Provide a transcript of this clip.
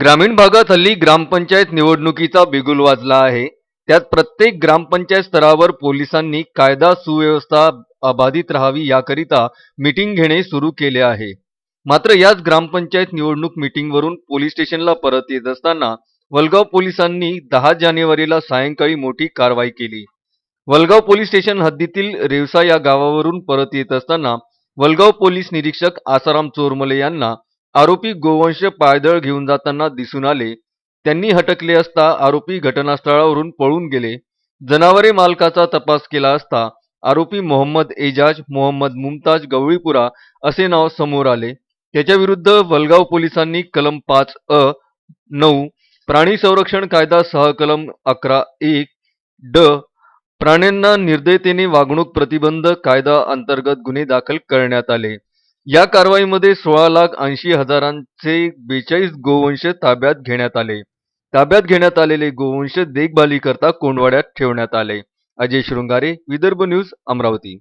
ग्रामीण भागात हल्ली ग्रामपंचायत निवडणुकीचा बिगुल वाजला आहे. त्यात प्रत्येक ग्रामपंचायत स्तरावर पोलिसांनी कायदा सुव्यवस्था अबाधित राहावी याकरिता मीटिंग घेणे सुरू केले आहे. मात्र याच ग्रामपंचायत निवडणूक मीटिंगवरून पोलीस स्टेशनला परत येत असताना वलगाव पोलिसांनी दहा जानेवारीला सायंकाळी मोठी कारवाई केली. वलगाव पोलीस स्टेशन हद्दीतील रेवसा या गावावरून परत येत असताना वलगाव पोलीस निरीक्षक आसाराम चोरमले यांना आरोपी गोवंश पायदळ घेऊन जाताना दिसून आले. त्यांनी हटकले असता आरोपी घटनास्थळावरून पळून गेले. जनावरे मालकाचा तपास केला असता आरोपी मोहम्मद एजाज मोहम्मद मुमताज गवळीपुरा असे नाव समोर आले. त्याच्या विरुद्ध वलगाव पोलिसांनी कलम पाच अ नऊ प्राणी संरक्षण कायदा सहकलम अकरा एक ड प्राण्यांना निर्दयतेने वागणूक प्रतिबंध कायदा अंतर्गत गुन्हे दाखल करण्यात आले. या कारवाईमध्ये सोळा लाख ऐंशी हजारांचे बेचाळीस गोवंश ताब्यात घेण्यात आले. ताब्यात घेण्यात आलेले गोवंश देखभालीकरता कोंडवाड्यात ठेवण्यात आले. अजय शृंगारे विदर्भ न्यूज अमरावती.